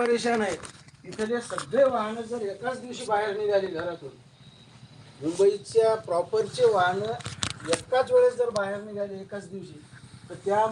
परेशान आहेत. तिथले सगळे वाहनं जर एकाच दिवशी बाहेर निघाली घरातून मुंबईच्या प्रॉपरचे वाहनं एकाच वेळेस जर बाहेर निघाले एकाच दिवशी तर त्या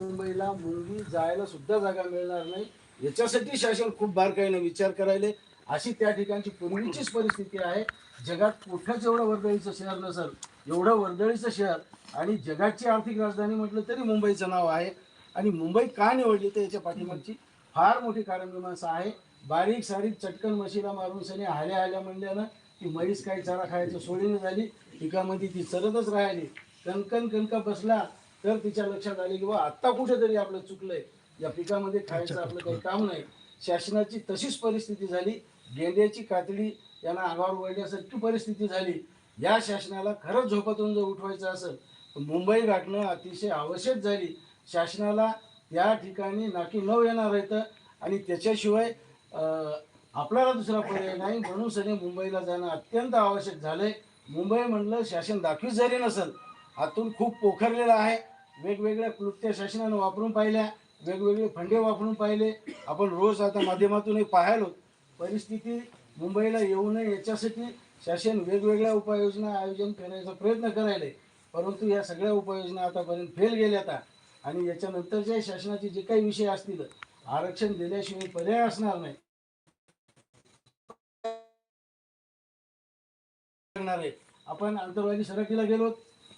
मुंबईला मुलगी जायला सुद्धा जागा मिळणार नाही. याच्यासाठी शासन खूप बारकाईने विचार करायले. अशी त्या ठिकाणची पूर्वीचीच परिस्थिती आहे. जगात कुठंच एवढं वर्दळीचं शहर नसेल एवढं वर्दळीचं शहर आणि जगाची आर्थिक राजधानी म्हटलं तरी मुंबईचं नाव आहे. आणि मुंबई का निवडली तर याच्या पाठीमागची? फार मोठी कारणमीमांसा आहे. बारीक सारीक चटकन मशीला मारून सनी हाल्या हाल्या म्हणल्यानं ती म्हैस काही चारा खायचं सोडीने झाली. पिकामध्ये ती चरतच राहिली. कणकण कणका बसला तर तिच्या लक्षात आले की बा आत्ता कुठेतरी आपलं चुकलंय. या पिकामध्ये खायचं आपलं काही काम नाही. शासनाची तशीच परिस्थिती झाली. गेंड्याची कातडी यांना अंगावर वळण्यासारखी परिस्थिती झाली. या शासनाला खरंच झोपातून जर उठवायचं असेल. तर मुंबई गाठणं अतिशय आवश्यक झाली. शासनाला त्या ठिकाणी नाकी नऊ येणार येतं आणि त्याच्याशिवाय आपल्याला दुसरा पर्याय नाही. म्हणून सनी मुंबईला जाणं अत्यंत आवश्यक झालंय. मुंबई म्हणलं शासन दाखवीच जरी नसेल आतून खूप पोखरलेलं आहे. वेगवेगळ्या क्लुप्त्या शासनानं वापरून पाहिल्या. वेगवेगळे फंडे वापरून पाहिले. आपण रोज आता माध्यमातूनही पाहायलो परिस्थिती मुंबईला येऊ नये याच्यासाठी शासन वेगवेगळ्या उपाययोजना आयोजन करण्याचा प्रयत्न करायला परंतु या सगळ्या उपाययोजना आतापर्यंत फेल गेल्या आता आणि याच्यानंतरच्या शासनाचे जे काही विषय असतील आरक्षण दिल्याशिवाय पर्याय असणार नाही. करणार. आहे आपण आंतरवादी सरकीला गेलो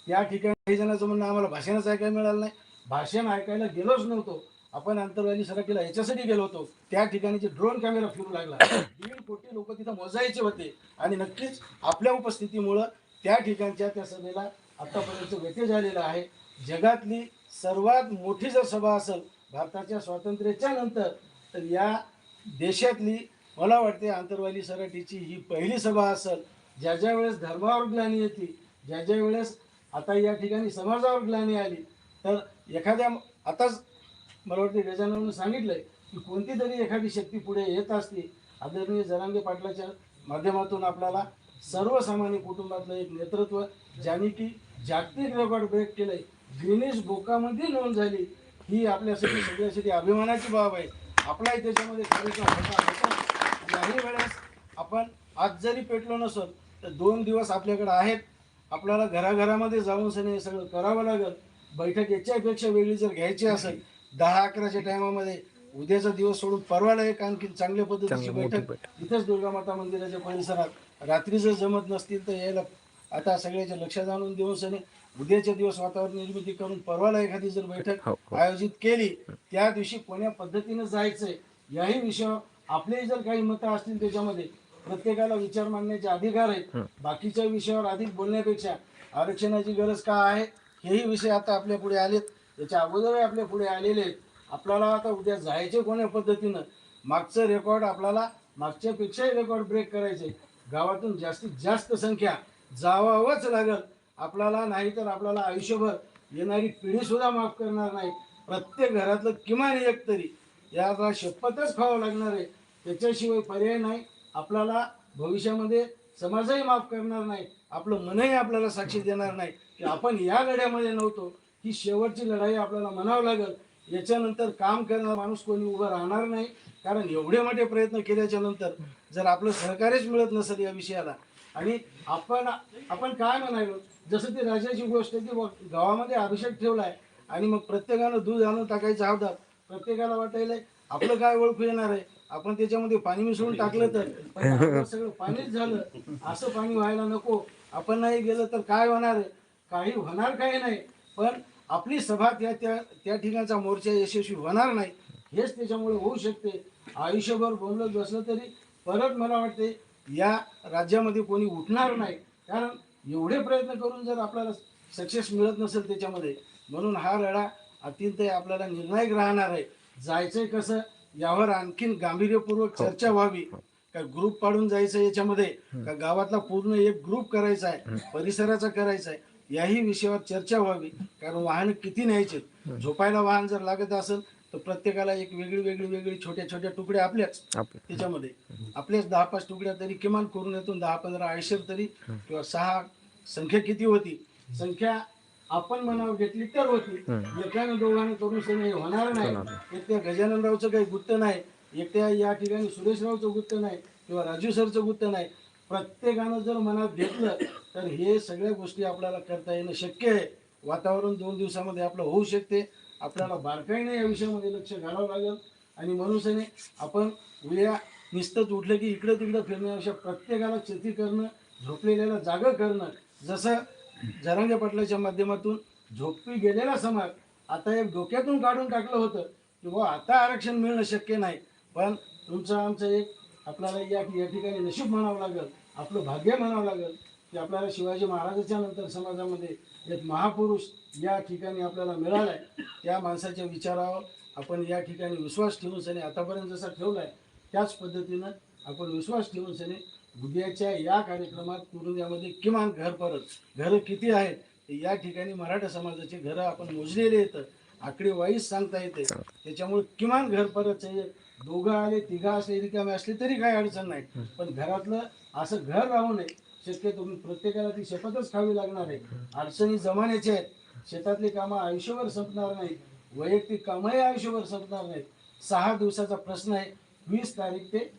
या ठिकाणी काही जणांचं म्हणणं आम्हाला भाषणच ऐकायला मिळालं नाही. भाषण ऐकायला गेलोच नव्हतो. आपण आंतरवादी सरकीला याच्यासाठी गेलो होतो. त्या ठिकाणी जे ड्रोन कॅमेरा फिरू लागला. दीड कोटी लोक तिथं मोजायचे होते. आणि नक्कीच आपल्या उपस्थितीमुळं त्या ठिकाणच्या त्या सभेला आतापर्यंत व्यत्यय झालेला आहे. जगातली सर्वात मोठी जर सभा असेल भारताच्या स्वातंत्र्याच्या नंतर तर या देशातली मला वाटते आंतरवाली सराठीची ही पहिली सभा असेल ज्या ज्या वेळेस धर्मावर ग्लानी येते ज्या ज्या वेळेस आता या ठिकाणी समाजावर ग्लानी आली तर एखाद्या आताच मला वाटते गजाननं सांगितलंय की कोणती तरी एखादी शक्ती पुढे येत असते. आदरणीय जरांगे पाटलाच्या माध्यमातून आपल्याला सर्वसामान्य कुटुंबातलं एक नेतृत्व ज्याने की जागतिक रेकॉर्ड ब्रेक केलंय. गिनीज बुकामध्ये नोंद झाली. ही आपल्यासाठी सगळ्यासाठी अभिमानाची बाब आहे. आपलाही त्याच्यामध्ये कार्यक्रम होता होता. याही वेळेस आपण आज जरी पेटलो नसल तर दोन दिवस आपल्याकडे आहेत. आपल्याला घराघरामध्ये जाऊन सनी हे सगळं करावं लागेल. बैठक याच्यापेक्षा वेगळी जर घ्यायची असेल दहा अकराच्या टायमामध्ये उद्याचा दिवस सोडून परवाला एक आणखी चांगल्या पद्धतीची बैठक. इथंच दुर्गा माता मंदिराच्या परिसरात. रात्री जर जमत नसतील तर यायला आता सगळ्याच्या लक्षात आणून देऊन सनी उद्याच्या दिवस वातावरण निर्मिती करून परवाला एखादी जर बैठक आयोजित केली त्या दिवशी कोण्या पद्धतीनं जायचंय याही विषयावर आपलेही जर काही मतं असतील त्याच्यामध्ये प्रत्येकाला विचार मांडण्याचे अधिकार आहेत. बाकीच्या विषयावर अधिक बोलण्यापेक्षा आरक्षणाची गरज का आहे हेही विषय आता आपल्या पुढे आलेत. याच्या अगोदरही आपल्या पुढे आलेले आहेत. आपल्याला आता उद्या जायचे कोण्या पद्धतीनं? मागचं रेकॉर्ड आपल्याला मागच्यापेक्षाही रेकॉर्ड ब्रेक करायचे गावातून जास्तीत जास्त संख्या जावावंच लागल. आपल्याला नाही तर आपल्याला आयुष्यभर येणारी पिढी सुद्धा माफ करणार नाही. प्रत्येक घरातलं किमान एक तरी. याला शपथच खावं लागणार आहे. त्याच्याशिवाय पर्याय नाही. आपल्याला भविष्यामध्ये समाजही माफ करणार नाही. आपलं मनही आपल्याला साक्षी देणार नाही. की आपण या लढ्यामध्ये नव्हतो. ही शेवटची लढाई आपल्याला म्हणावं लागेल. याच्यानंतर काम करणारा माणूस कोणी उभं राहणार नाही. कारण एवढे मोठे प्रयत्न केल्याच्यानंतर जर आपलं सहकार्यच मिळत नसेल या विषयाला आणि आपण आपण काय म्हणायलो? जसं ती राजाची गोष्ट आहे की गावामध्ये अभिषेक ठेवलाय आणि मग प्रत्येकानं दूध आणून टाकायचं हातात. प्रत्येकाला वाटायला आपलं काय ओळखू येणार आहे? आपण त्याच्यामध्ये पाणी मिसळून टाकलं तर. सगळं पाणीच झालं. असं पाणी व्हायला नको. आपण नाही गेलं तर काय होणार आहे? काही होणार काही नाही. पण आपली सभा त्या त्या त्या ठिकाणचा मोर्चा यशस्वी होणार नाही. हेच त्याच्यामुळे होऊ शकते. आयुष्यभर बोलत बसलं तरी परत मला वाटते या राज्यामध्ये कोणी उठणार नाही. कारण एवढे प्रयत्न करून जर आपल्याला सक्सेस मिळत नसेल त्याच्यामध्ये म्हणून हा लढा अत्यंत आपल्याला निर्णायक राहणार आहे. जायचंय कसं? यावर आणखीन गांभीर्यपूर्वक चर्चा व्हावी. का ग्रुप पाडून जायचं याच्यामध्ये? का गावातला पूर्ण एक ग्रुप करायचा आहे? परिसराचा करायचा आहे? याही विषयावर चर्चा व्हावी. कारण वाहन किती न्यायचे झोपायला वाहन जर लागत असेल तर प्रत्येकाला एक वेगळी वेगळी वेगळी छोट्या छोट्या तुकड्या आपल्याच त्याच्यामध्ये. आपल्याच दहा पाच तुकड्या तरी किमान करून येतो दहा पंधरा आयशर तरी किंवा सहा संख्या किती होती? संख्या आपण म्हणावं घेतली तर होती. एकानं दोघांना करून सगळं हे होणार नाही. एक त्या गजाननरावचं काही गुत्त नाही. एकट्या या ठिकाणी सुरेशरावचं गुत्त नाही किंवा राजू सरचं गुत्त नाही. प्रत्येकानं जर मनात घेतलं तर हे सगळ्या गोष्टी आपल्याला करता येणं शक्य आहे. वातावरण दोन दिवसामध्ये आपलं होऊ शकते. आपल्याला बारकाईने या विषयामध्ये लक्ष घालावं लागेल. आणि मनुष्याने आपण उद्या निस्तच उठलं की इकडं तिकडं फिरण्यापेक्षा प्रत्येकाला शेती करणं झोपलेल्याला जागं करणं जसं जरांगे पाटलाच्या माध्यमातून झोपी गेलेला समाज आता एक डोक्यातून काढून टाकलं होतं की बुवा आता आरक्षण मिळणं शक्य नाही. पण तुमचं आमचं एक आपल्याला या या ठिकाणी नशीब म्हणावं लागेल आपलं भाग्य म्हणावं लागेल. की आपल्याला शिवाजी महाराजाच्या नंतर समाजामध्ये एक महापुरुष या ठिकाणी आपल्याला मिळाला आहे त्या माणसाच्या विचारावर आपण या ठिकाणी विश्वास ठेवून सने आतापर्यंत जसा ठेवला आहे त्याच पद्धतीनं आपण विश्वास ठेवून सने उद्याच्या या कार्यक्रमात कुरुंद्यामध्ये किमान घर परत घरं किती आहेत या ठिकाणी मराठा समाजाचे घरं आपण मोजलेले येतं आकडेवाईच सांगता येते. त्याच्यामुळे किमान घर परत दोघं आले तिघा असले रिकामे असले तरी काही अडचण नाही. पण घरातलं असं घर राहू नये शक्यतो प्रत्येकाला ती शपथच खावी लागणार आहे. अडचणी जमान्याच्या आहेत. शेतातली कामं आयुष्यभर संपणार नाही वैयक्तिक कामही आयुष्यभर संपणार नाहीत. सहा दिवसाचा प्रश्न आहे. वीस तारीख ते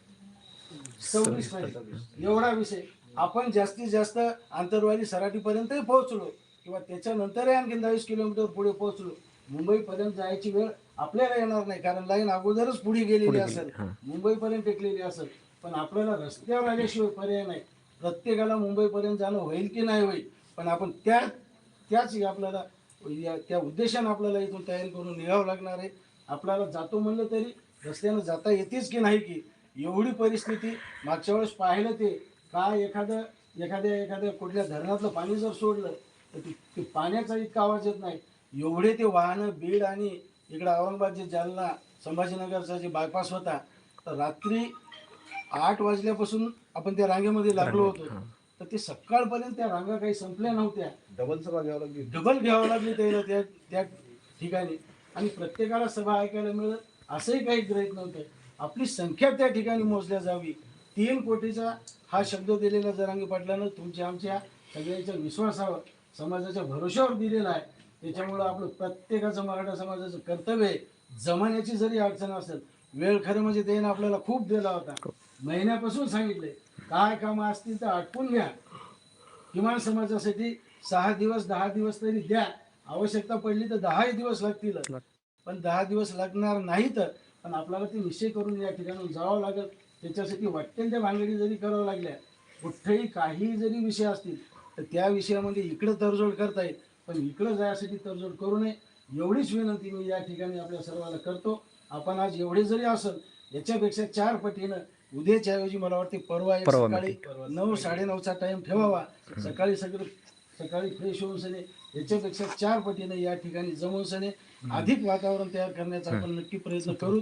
सव्वीस तारीख. एवढा विषय. आपण जास्तीत जास्त आंतरवाली सराटीपर्यंतही पोहोचलो किंवा त्याच्यानंतरही आणखी दहावीस किलोमीटर पुढे पोहोचलो. मुंबईपर्यंत जायची वेळ आपल्याला येणार नाही. कारण लाईन अगोदरच पुढे गेलेली असेल. मुंबईपर्यंत टेकलेली असेल. पण आपल्याला रस्त्यावर आल्याशिवाय पर्याय नाही. प्रत्येकाला मुंबईपर्यंत जाणं होईल की नाही होईल पण आपण त्या त्याच आपल्याला या- त्या उद्देशानं आपल्याला इथून तयारी करून निघावं लागणार आहे. आपल्याला जातो म्हणलं तरी रस्त्यानं जाता येतेच की नाही की एवढी परिस्थिती मागच्या वेळेस पाहिलं ते काय एखादं एखाद्या एखाद्या कुठल्या धरणातलं पाणी जर सोडलं तर ते ते पाण्याचा इतका आवाज येत नाही. एवढे ते वाहनं बीड आणि इकडं औरंगाबाद जे जालना संभाजीनगरचा जे बायपास होता तर रात्री आठ वाजल्यापासून आपण त्या रांगेमध्ये लागलो होतो. तर ते सकाळपर्यंत त्या रांगा काही संपल्या नव्हत्या. डबल सभा घ्यावं लागली डबल घ्यावं लागली त्याला त्या त्या ठिकाणी. आणि प्रत्येकाला सभा ऐकायला मिळत असंही काही ग्रहित नव्हतं. आपली संख्या त्या ठिकाणी मोजल्या जावी. तीन कोटीचा हा शब्द दिलेला जरांगी पाटलानं तुमच्या आमच्या सगळ्यांच्या विश्वासावर समाजाच्या भरोश्यावर दिलेला आहे. त्याच्यामुळं आपलं प्रत्येकाचं मराठा समाजाचं कर्तव्य आहे. जमान्याची जरी अडचण असेल वेळ खरं म्हणजे त्याने आपल्याला खूप दिला होता. महिन्यापासून सांगितले काय कामं असतील तर आटपून घ्या. किमान समाजासाठी सहा दिवस दहा दिवस तरी द्या. आवश्यकता पडली तर दहाही दिवस लागतील. पण दहा दिवस लागणार नाही तर पण आपल्याला ते निश्चय करून या ठिकाणून जावं लागेल. त्याच्यासाठी वाटेल त्या भांगडी जरी करावं लागल्या कुठेही काही जरी विषय असतील तर त्या विषयामध्ये इकडं तडजोड करता येईल. पण इकडं जायसाठी तडजोड करू नये. एवढीच विनंती मी या ठिकाणी आपल्या सर्वांना करतो. आपण आज एवढे जरी असेल याच्यापेक्षा चार पटीनं उद्याच्या ऐवजी मला वाटते परवा एक सकाळी नऊ साडेनऊचा टाइम ठेवावा. सकाळी सगळं सकाळी फ्रेश होऊन सने याच्यापेक्षा चार पटीने या ठिकाणी जमून सने अधिक वातावरण तयार करण्याचा आपण नक्की प्रयत्न करू.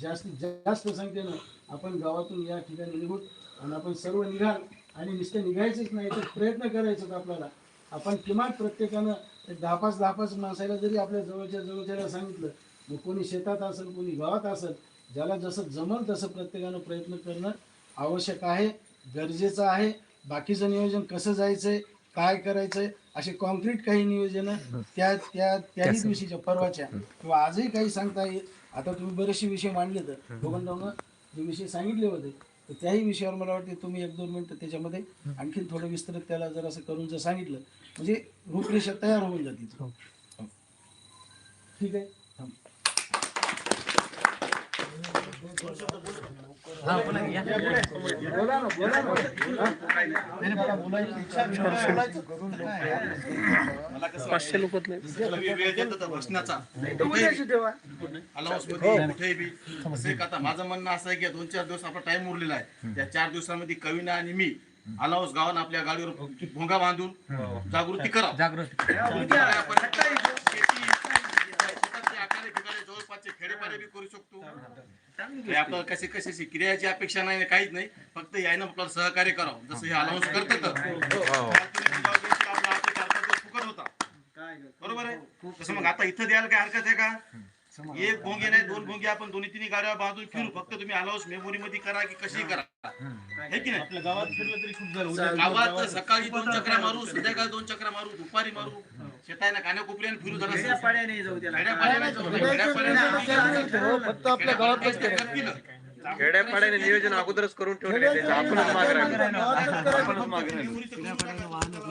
जास्तीत जास्त संख्येनं आपण गावातून या ठिकाणी निघू आणि आपण सर्व निघाल आणि नुसतं निघायचंच नाही तर प्रयत्न करायचं आपल्याला. आपण किमान प्रत्येकानं दहा पाच दहा पाच माणसाला जरी आपल्या जवळच्या जवळच्याला सांगितलं मग कोणी शेतात असेल कोणी गावात असेल ज्याला जसं जमल तसं प्रत्येकानं प्रयत्न करणं आवश्यक आहे गरजेचं आहे. बाकीचं नियोजन कसं जायचंय काय करायचंय असे कॉन्क्रीट काही नियोजन त्या त्या त्याही दिवशीच्या परवाच्या किंवा आजही काही सांगता येईल. आता तुम्ही बरेचसे विषय मांडले तर. दोघांना जे विषय सांगितले होते तर त्याही विषयावर मला वाटते तुम्ही एक दोन मिनिटं त्याच्यामध्ये आणखीन थोडं विस्तृत त्याला जर असं करून जर सांगितलं म्हणजे रूपरेषा तयार होऊन जाते. ठीक आहे थांब. बोला ना बोला ना वेळ देतो तर भाषणाचा मुद्द्याशी ठेवा अलाउन्समध्ये कुठेही बी असं एक आता माझं म्हणणं असं आहे की दोन चार दिवस आपला टाइम उरलेला आहे. त्या चार दिवसामध्ये कविना आणि मी अलाउन्स गावानं आपल्या गाडीवर भोंगा बांधून जागृती करा जवळपासचे खेडेपाडे बी करू शकतो. हे आपल्याला कसे कशाची क्रियाची अपेक्षा नाही काहीच नाही. फक्त यायनं आपल्याला सहकार्य करावं. जसं हे अलाउन्स करतं फुकट होता. बरोबर आहे? तसं मग आता इथं द्यायला काय हरकत आहे का? एक भोंगे नाही दोन भोंगे आपण दोन्ही तिन्ही गाड्या बांधून फिरू फक्त तुम्ही अलाउन्स मेमोरी मध्ये करा की कशी करा. हे की नाही? आपल्या गावात फिरलं तरी खूप झालं. गावात सकाळी दोन चक्रा मारू संध्याकाळी दोन चक्रा मारू दुपारी मारू. शेतायला कान्याकोपऱ्याने फिरू जरा जाऊ जाऊ. फक्त आपल्या गावातच खेड्यापाड्याने नियोजन अगोदरच करून ठेवले त्याचं आपणच मागे राहिलो. आपणच मागे राहिलो.